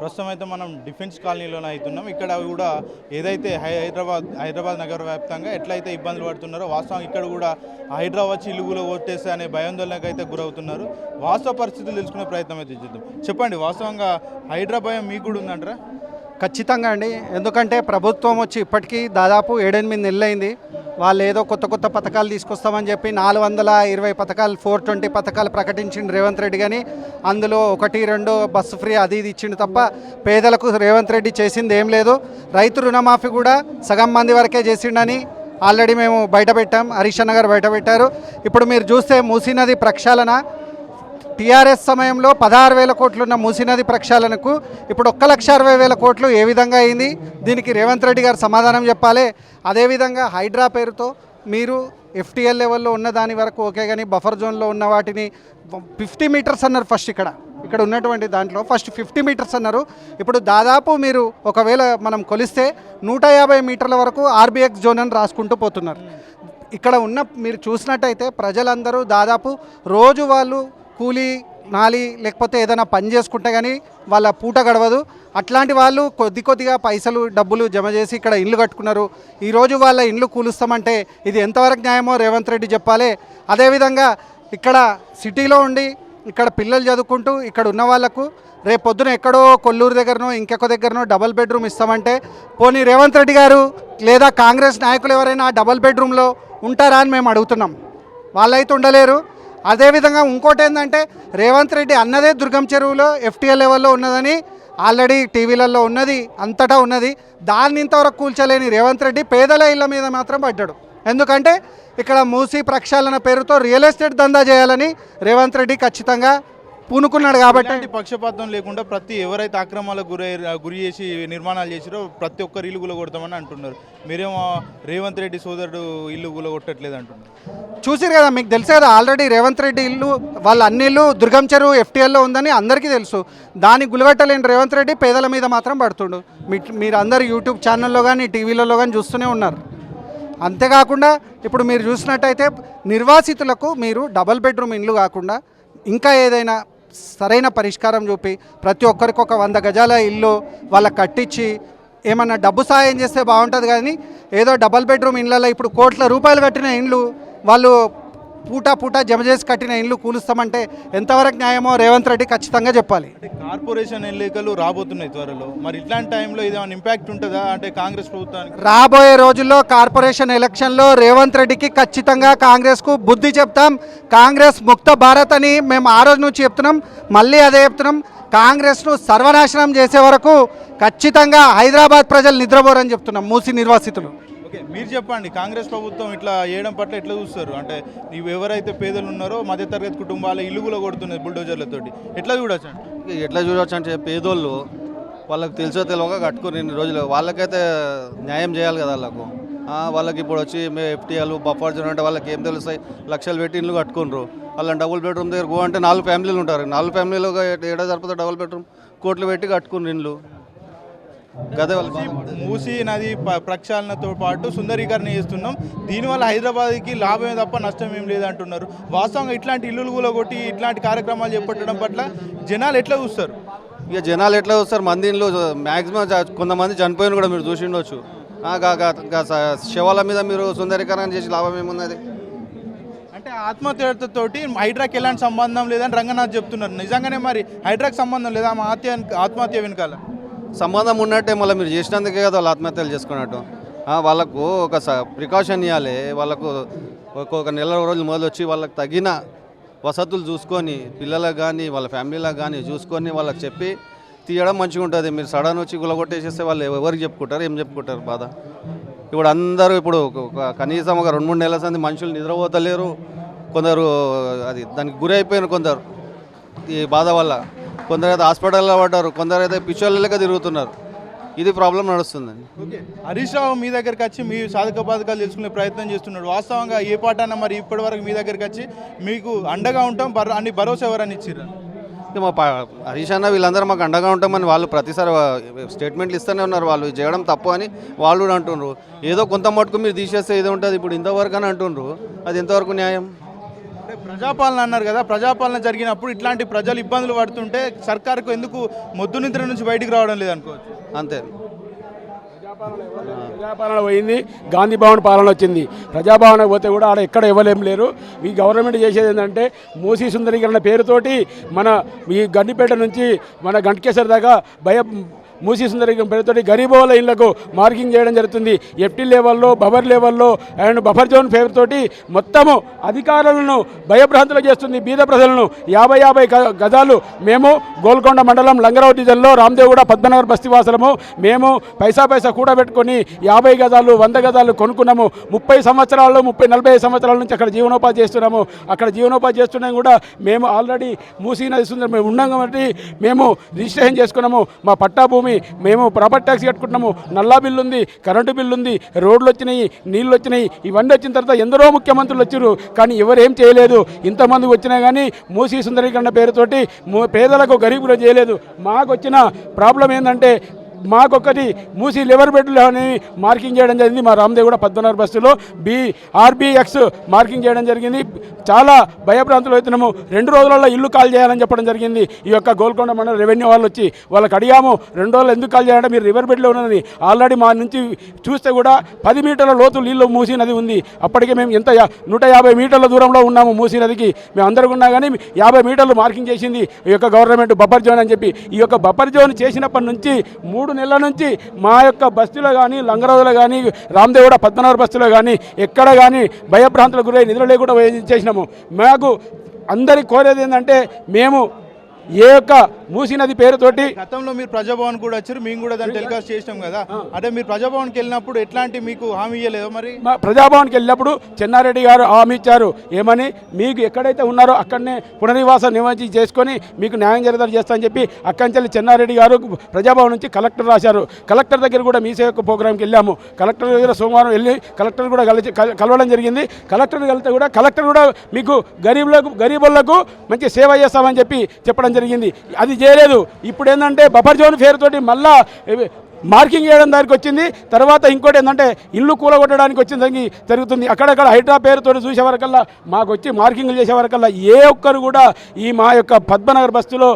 ప్రస్తుతం అయితే మనం డిఫెన్స్ కాలనీలోనే అవుతున్నాం. ఇక్కడ కూడా ఏదైతే హై- హైదరాబాద్ హైదరాబాద్ నగర వ్యాప్తంగా ఎట్లయితే ఇబ్బందులు పడుతున్నారో వాస్తవం ఇక్కడ కూడా హైదరాబాద్ చిలుగులో ఓటేస్తే అనే భయాందోళనకు అయితే గురవుతున్నారు. వాస్తవ పరిస్థితులు తెలుసుకునే ప్రయత్నం అయితే చేద్దాం. చెప్పండి వాస్తవంగా హైదరాబాద్ మీకు కూడా ఉందంటారా? ఖచ్చితంగా అండి. ఎందుకంటే ప్రభుత్వం వచ్చి ఇప్పటికీ దాదాపు ఏడెనిమిది నెలలైంది. వాళ్ళు ఏదో కొత్త కొత్త పథకాలు తీసుకొస్తామని చెప్పి నాలుగు వందల ఇరవై పథకాలు ఫోర్ ట్వంటీ పథకాలు ప్రకటించిండు రేవంత్ రెడ్డి కానీ అందులో ఒకటి రెండు బస్సు ఫ్రీ అది ఇది ఇచ్చిండు తప్ప పేదలకు రేవంత్ రెడ్డి చేసింది ఏం లేదు. రైతు రుణమాఫీ కూడా సగం మంది వరకే చేసిండని ఆల్రెడీ మేము బయట పెట్టాం. హరీష్ అన్న గారు బయట పెట్టారు. ఇప్పుడు మీరు చూస్తే మూసీ నది ప్రక్షాళన టీఆర్ఎస్ సమయంలో పదహారు వేల కోట్లున్న మూసీనది ప్రక్షాళనకు ఇప్పుడు ఒక్క లక్ష అరవై వేల కోట్లు ఏ విధంగా అయింది? దీనికి రేవంత్ రెడ్డి గారు సమాధానం చెప్పాలి. అదేవిధంగా హైడ్రా పేరుతో మీరు ఎఫ్టీఎల్ లెవెల్లో ఉన్న దాని వరకు ఓకే కానీ బఫర్ జోన్లో ఉన్న వాటిని ఫిఫ్టీ మీటర్స్ అన్నారు ఫస్ట్ ఇక్కడ. ఇక్కడ ఉన్నటువంటి దాంట్లో ఫస్ట్ ఫిఫ్టీ మీటర్స్ అన్నారు. ఇప్పుడు దాదాపు మీరు ఒకవేళ మనం కొలిస్తే నూట యాభై మీటర్ల వరకు ఆర్బీఎక్స్ జోన్ అని రాసుకుంటూ పోతున్నారు. ఇక్కడ ఉన్న మీరు చూసినట్టయితే ప్రజలందరూ దాదాపు రోజు వాళ్ళు కూలీ నాలి లేకపోతే ఏదైనా పని చేసుకుంటే కానీ వాళ్ళ పూట గడవదు. అట్లాంటి వాళ్ళు కొద్ది కొద్దిగా పైసలు డబ్బులు జమ చేసి ఇక్కడ ఇల్లు కట్టుకున్నారు. ఈరోజు వాళ్ళ ఇండ్లు కూలుస్తామంటే ఇది ఎంతవరకు న్యాయమో రేవంత్ రెడ్డి చెప్పాలి. అదేవిధంగా ఇక్కడ సిటీలో ఉండి ఇక్కడ పిల్లలు చదువుకుంటూ ఇక్కడ ఉన్న వాళ్ళకు రేపు పొద్దున ఎక్కడో కొల్లూరు దగ్గరనో ఇంకొక దగ్గరనో డబల్ బెడ్రూమ్ ఇస్తామంటే పోనీ రేవంత్ రెడ్డి గారు లేదా కాంగ్రెస్ నాయకులు ఎవరైనా డబల్ బెడ్రూమ్లో ఉంటారా అని మేము అడుగుతున్నాం. వాళ్ళైతే ఉండలేరు. అదేవిధంగా ఇంకోటి ఏంటంటే రేవంత్ రెడ్డి అన్నదే దుర్గం చెరువులో ఎఫ్టీఏ లెవెల్లో ఉన్నదని ఆల్రెడీ టీవీలలో ఉన్నది అంతటా ఉన్నది. దాన్ని ఇంతవరకు కూల్చలేని రేవంత్ రెడ్డి పేదల ఇళ్ళ మీద మాత్రం పడ్డాడు. ఎందుకంటే ఇక్కడ మూసీ ప్రక్షాళన పేరుతో రియల్ ఎస్టేట్ దందా చేయాలని రేవంత్ రెడ్డి ఖచ్చితంగా పూనుకున్నాడు కాబట్టి పక్షపాతం లేకుండా ప్రతి ఎవరైతే అక్రమాలకు గురై గురి చేసి నిర్మాణాలు చేసిరో ప్రతి ఒక్కరు ఇల్లు గులగొడతామని అంటున్నారు. మీరేమో రేవంత్ రెడ్డి సోదరుడు ఇల్లు గులగొట్టట్లేదు అంటున్నారు. చూసారు కదా మీకు తెలుసు కదా ఆల్రెడీ రేవంత్ రెడ్డి ఇల్లు వాళ్ళ అన్ని ఇల్లు దుర్గం చెరువు ఎఫ్టీఎల్లో ఉందని అందరికీ తెలుసు. దాన్ని గులగట్టలేని రేవంత్ రెడ్డి పేదల మీద మాత్రం పడుతుండు. మీ మీరు అందరు యూట్యూబ్ ఛానల్లో కానీ టీవీలలో కానీ చూస్తూనే ఉన్నారు. అంతేకాకుండా ఇప్పుడు మీరు చూసినట్టయితే నిర్వాసితులకు మీరు డబల్ బెడ్రూమ్ ఇండ్లు కాకుండా ఇంకా ఏదైనా సరైన పరిష్కారం చూపి ప్రతి ఒక్కరికి ఒక వంద గజాల ఇల్లు వాళ్ళకి కట్టించి ఏమన్నా డబ్బు సాయం చేస్తే బాగుంటుంది కానీ ఏదో డబల్ బెడ్రూమ్ ఇండ్లలో ఇప్పుడు కోట్ల రూపాయలు కట్టిన ఇండ్లు వాళ్ళు పూట పూట జమ చేసి కట్టిన ఇండ్లు కూలుస్తామంటే ఎంతవరకు న్యాయమో రేవంత్ రెడ్డి ఖచ్చితంగా చెప్పాలి. కార్పొరేషన్ ఎన్నికలు రాబోతున్నాయి త్వరలో. మరి ఇట్లాంటి టైంలో ఇదేమైనా ఇంపాక్ట్ ఉంటుందా? అంటే కాంగ్రెస్ ప్రభుత్వానికి? రాబోయే రోజుల్లో కార్పొరేషన్ ఎలక్షన్లో రేవంత్ రెడ్డికి ఖచ్చితంగా కాంగ్రెస్కు బుద్ధి చెప్తాం. కాంగ్రెస్ ముక్త భారత్ అని మేము ఆ రోజు నుంచి చెప్తున్నాం. మళ్ళీ అదే చెప్తున్నాం. కాంగ్రెస్ను సర్వనాశనం చేసే వరకు ఖచ్చితంగా హైదరాబాద్ ప్రజలు నిద్రపోరని చెప్తున్నాం. మూసి నిర్వాసితులు. ఓకే మీరు చెప్పండి కాంగ్రెస్ ప్రభుత్వం ఇట్లా చేయడం పట్ల ఎట్లా చూస్తారు? అంటే నీవు ఎవరైతే పేదలు ఉన్నారో మధ్యతరగతి కుటుంబాల ఇల్లుగులో కొడుతున్నారు కొడుతున్నది బుల్డోజర్లతోటి ఎట్లా చూడొచ్చు ఎట్లా చూడొచ్చు అంటే పేదోళ్ళు వాళ్ళకి తెలుసో తెలియక కట్టుకుని ఇన్ని రోజులు వాళ్ళకైతే న్యాయం చేయాలి కదా వాళ్ళకు. వాళ్ళకి ఇప్పుడు వచ్చి మేము ఎఫ్టీఎల్ బఫర్ జోన్ అంటే వాళ్ళకి ఏం తెలుస్తాయి? లక్షలు పెట్టి ఇల్లు కట్టుకున్నారు వాళ్ళని డబుల్ బెడ్రూమ్ దగ్గర గో అంటే నాలుగు ఫ్యామిలీలు ఉంటారు. నాలుగు ఫ్యామిలీలో ఏడా సరిపోతే డబుల్ బెడ్రూమ్ కోట్లు పెట్టి కట్టుకుని ఇండ్లు గదే వాళ్ళ బాధ. మూసీ నది ప్రక్షాళనతో పాటు సుందరీకరణ చేస్తున్నాం. దీనివల్ల హైదరాబాద్కి లాభమే తప్ప నష్టం ఏం లేదంటున్నారు. వాస్తవంగా ఇట్లాంటి ఇల్లులు కూడా కొట్టి ఇట్లాంటి కార్యక్రమాలు చేపట్టడం పట్ల జనాలు ఎట్లా చూస్తారు? ఇక జనాలు ఎట్లా వస్తారు మంది ఇండ్లు మ్యాక్సిమం కొంతమంది చనిపోయిన కూడా మీరు చూసి ఉండొచ్చు శవాల మీద మీరు సుందరీకరణ చేసి లాభం ఏమున్నది? అంటే ఆత్మహత్యతోటి హైడ్రాకి ఎలాంటి సంబంధం లేదని రంగనాథ్ చెప్తున్నారు. నిజంగానే మరి హైడ్రాకి సంబంధం లేదా? ఆత్మ ఆత్మహత్య వెనకాల? సంబంధం ఉన్నట్టే మళ్ళీ మీరు చేసినందుకే కదా వాళ్ళు ఆత్మహత్యలు చేసుకున్నట్టు. వాళ్ళకు ఒక ప్రికాషన్ ఇవ్వాలి వాళ్ళకు ఒక ఒక నెల రోజులు మొదలు వచ్చి వాళ్ళకి తగిన వసతులు చూసుకొని పిల్లలకు కానీ వాళ్ళ ఫ్యామిలీలకు కానీ చూసుకొని వాళ్ళకి చెప్పి తీయడం మంచిగా ఉంటుంది. మీరు సడన్ వచ్చి గులగొట్టేసేస్తే వాళ్ళు ఎవరికి చెప్పుకుంటారు? ఏం చెప్పుకుంటారు బాధ? ఇప్పుడు అందరూ ఇప్పుడు ఒక- కనీసం ఒక రెండు మూడు నెలల సంది మనుషులు నిద్రపోతలేరు. కొందరు అది దానికి గురి అయిపోయినారు కొందరు ఈ బాధ వల్ల. కొందరు అయితే హాస్పిటల్లో పడ్డారు కొందరు అయితే పిచ్చోళ్ళగా తిరుగుతున్నారు. ఇది ప్రాబ్లం నడుస్తుందండి. ఓకే. హరీష్ రావు మీ దగ్గరికి వచ్చి మీ సాధక బాధకాలు తెలుసుకునే ప్రయత్నం చేస్తున్నాడు. వాస్తవంగా ఏ పాట అన్న మరి ఇప్పటి వరకు మీ దగ్గరికి వచ్చి మీకు అండగా ఉంటాం భర అన్ని భరోసా ఎవరని ఇచ్చిర్రా? మా పా- హరీష్ అన్న వీళ్ళందరూ మాకు అండగా ఉంటామని వాళ్ళు ప్రతిసారి స్టేట్మెంట్లు ఇస్తూనే ఉన్నారు. వాళ్ళు చేయడం తప్పు అని వాళ్ళు అంటుండ్రు. ఏదో కొంత మటుకు మీరు తీసేస్తే ఏదో ఉంటుంది. ఇప్పుడు ఇంతవరకు అని అంటుండ్రు. అది ఎంతవరకు న్యాయం? ప్రజాపాలన అన్నారు కదా ప్రజాపాలన జరిగినప్పుడు ఇట్లాంటి ప్రజలు ఇబ్బందులు పడుతుంటే సర్కార్కు ఎందుకు మొద్దు నిద్ర నుంచి బయటికి రావడం లేదనుకోవచ్చు? అంతే. ప్రజాపాలన పోయింది గాంధీ భవన్ పాలన వచ్చింది. ప్రజాభవన్ పోతే కూడా ఆడ ఎక్కడ ఇవ్వలేం లేరు. ఈ గవర్నమెంట్ చేసేది ఏంటంటే మూసీ సుందరీకరణ పేరుతోటి మన ఈ గండిపేట నుంచి మన గంటకేశ్వర దాకా భయ మూసీ సుందరీకరణ పేరుతోటి గరీబోల ఇళ్ళకు మార్కింగ్ చేయడం జరుగుతుంది. ఎఫ్టీ లెవెల్లో బఫర్ లెవెల్లో అండ్ బఫర్ జోన్ పేరుతోటి మొత్తము అధికారులను భయభ్రాంతులు చేస్తుంది బీద ప్రజలను. యాభై యాభై గ- గజాలు మేము గోల్కొండ మండలం లంగరావు డివిజన్లో రామదేవుడ పద్మనగర్ బస్తీవాసులము మేము పైసా పైసా కూడబెట్టుకొని యాభై గజాలు వంద గజాలు కొనుక్కున్నాము. ముప్పై సంవత్సరాలు ముప్పై నలభై సంవత్సరాల నుంచి అక్కడ జీవనోపాధి చేస్తున్నాము. అక్కడ జీవనోపాధి చేస్తున్నా కూడా మేము ఆల్రెడీ మూసీ నది సుందరం మేము ఉన్నాం కాబట్టి మేము రిజిస్ట్రేషన్ చేసుకున్నాము. మా పట్టా భూమి మేము ప్రాపర్టీ ట్యాక్స్ కట్టుకుంటున్నాము. నల్లా బిల్లు ఉంది కరెంటు బిల్లు ఉంది రోడ్లు వచ్చినాయి నీళ్ళు వచ్చినాయి ఇవన్నీ వచ్చిన తర్వాత ఎందరో ముఖ్యమంత్రులు వచ్చారు. కానీ ఎవరేం చేయలేదు. ఇంతమంది వచ్చినా కానీ మూసీ సుందరీకరణ పేరుతోటి పేదలకు గరీబులు చేయలేదు. మాకు వచ్చిన ప్రాబ్లం ఏంటంటే మాకొకటి మూసి లివర్ బెడ్లో అని మార్కింగ్ చేయడం జరిగింది. మా రామదేవ్ కూడా పద్మనాభ బస్సులో బి ఆర్బిఎక్స్ మార్కింగ్ చేయడం జరిగింది. చాలా భయభ్రాంతులు అవుతున్నాము. రెండు రోజులలో ఇల్లు కాల్ చేయాలని చెప్పడం జరిగింది. ఈ యొక్క గోల్కొండ మండల రెవెన్యూ వాళ్ళు వచ్చి వాళ్ళకి అడిగాము రెండు రోజులు ఎందుకు కాల్ చేయాలంటే మీరు రివర్ బెడ్లో ఉన్నది. ఆల్రెడీ మా నుంచి చూస్తే కూడా పది మీటర్ల లోతు నీళ్ళు మూసీ నది ఉంది. అప్పటికే మేము ఎంత నూట యాభై మీటర్ల దూరంలో ఉన్నాము మూసీ నదికి. మేము అందరూ ఉన్నా కానీ యాభై మీటర్లు మార్కింగ్ చేసింది. ఈ యొక్క గవర్నమెంట్ బఫర్ జోన్ అని చెప్పి. ఈ యొక్క బఫర్ జోన్ చేసినప్పటి నుంచి మూడు నెలల నుంచి మా యొక్క బస్తీలో కానీ లంగరాజులో కానీ రామదేవుడ పద్మనాభ బస్తీలో కానీ ఎక్కడ కానీ భయభ్రాంతులకు గురై నిద్ర లేకుండా చేసినాము. మాకు అందరికి కోరేది ఏంటంటే మేము ఏ యొక్క మూసీ నది పేరుతోటి గతంలో మీరు ప్రజాభవన్ కూడా వచ్చారు మేము కూడా దాన్ని టెలికాస్ట్ చేసినాం కదా. అంటే మీరు ప్రజాభవన్కి వెళ్ళినప్పుడు ఎట్లాంటి మీకు హామీ ఇవ్వలేదో మరి? మా ప్రజాభవన్కి వెళ్ళినప్పుడు చెన్నారెడ్డి గారు హామీ ఇచ్చారు. ఏమని? మీకు ఎక్కడైతే ఉన్నారో అక్కడనే పునర్నివాసం నివాసి చేసుకొని మీకు న్యాయం జరిగేలా చేస్తా అని చెప్పి అక్కంచెల్లి చెన్నారెడ్డి గారు ప్రజాభవన్ నుంచి కలెక్టర్ రాశారు. కలెక్టర్ దగ్గర కూడా మీ సేవకు ప్రోగ్రామ్కి వెళ్ళాము. కలెక్టర్ దగ్గర సోమవారం వెళ్ళి కలెక్టర్ కూడా కలిసి కల- కలవడం జరిగింది. కలెక్టర్ కలిస్తే కూడా కలెక్టర్ కూడా మీకు గరీబులకు గరీబులకు మంచి సేవ చేస్తామని చెప్పి చెప్పడం జరిగింది. అది చేయలేదు. ఇప్పుడు ఏంటంటే బఫర్ జోన్ పేరుతోటి మళ్ళా మార్కింగ్ చేయడం దానికి వచ్చింది. తర్వాత ఇంకోటి ఏంటంటే ఇల్లు కూలగొట్టడానికి వచ్చిన దానికి జరుగుతుంది. అక్కడక్కడ హైడ్రా పేరుతో చూసే వరకల్లా మాకు వచ్చి మార్కింగ్లు చేసే వరకల్లా ఏ ఒక్కరు కూడా ఈ మా యొక్క పద్మనగర్ బస్సులో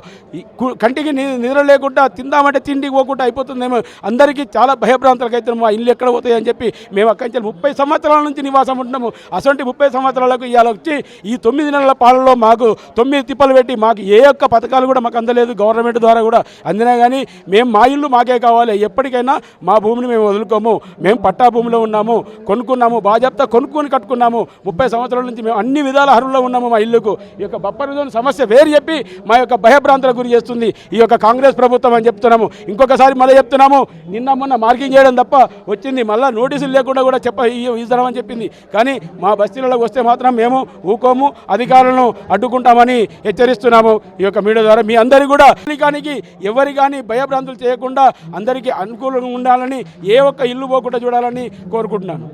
కంటికి నిద్ర లేకుండా తిందామంటే తిండికి పోకుండా అయిపోతుందేమో. అందరికీ చాలా భయభ్రాంతులకు అయితే మా ఇల్లు ఎక్కడ పోతాయి అని చెప్పి మేము అక్కడి నుంచి ముప్పై సంవత్సరాల నుంచి నివాసం ఉంటున్నాము. అసలు ముప్పై సంవత్సరాలకు ఇవాళ వచ్చి ఈ తొమ్మిది నెలల పాలనలో మాకు తొమ్మిది తిప్పలు పెట్టి మాకు ఏ ఒక్క పథకాలు కూడా మాకు అందలేదు. గవర్నమెంట్ ద్వారా కూడా అందినా కానీ మేము మా ఇల్లు మాకే కావాలి. ఎప్పటికైనా మా భూమిని మేము వదులుకోము. మేము పట్టా భూమిలో ఉన్నాము కొనుక్కున్నాము బాజాప్తా కొనుక్కొని కట్టుకున్నాము. ముప్పై సంవత్సరాల నుంచి మేము అన్ని విధాల అర్హుల్లో ఉన్నాము మా ఇల్లుకు. ఈ యొక్క బప్పర్ జోన్ సమస్య వేరు చెప్పి మా యొక్క భయభ్రాంతులకు గురి చేస్తుంది ఈ యొక్క కాంగ్రెస్ ప్రభుత్వం అని చెప్తున్నాము. ఇంకొకసారి మళ్ళీ చెప్తున్నాము నిన్న మొన్న మార్కింగ్ చేయడం తప్ప వచ్చింది. మళ్ళీ నోటీసులు లేకుండా కూడా చెప్ప ఇస్తామని చెప్పింది. కానీ మా బస్తీలలోకి వస్తే మాత్రం మేము ఊకోము అధికారులను అడ్డుకుంటామని హెచ్చరిస్తున్నాము ఈ యొక్క మీడియా ద్వారా. మీ అందరికీ కూడా కానీ ఎవరి కానీ భయభ్రాంతులు చేయకుండా అందరికీ అనుకూలంగా ఉండాలని ఏ ఒక్క ఇల్లు పోకుండా చూడాలని కోరుకుంటున్నాను.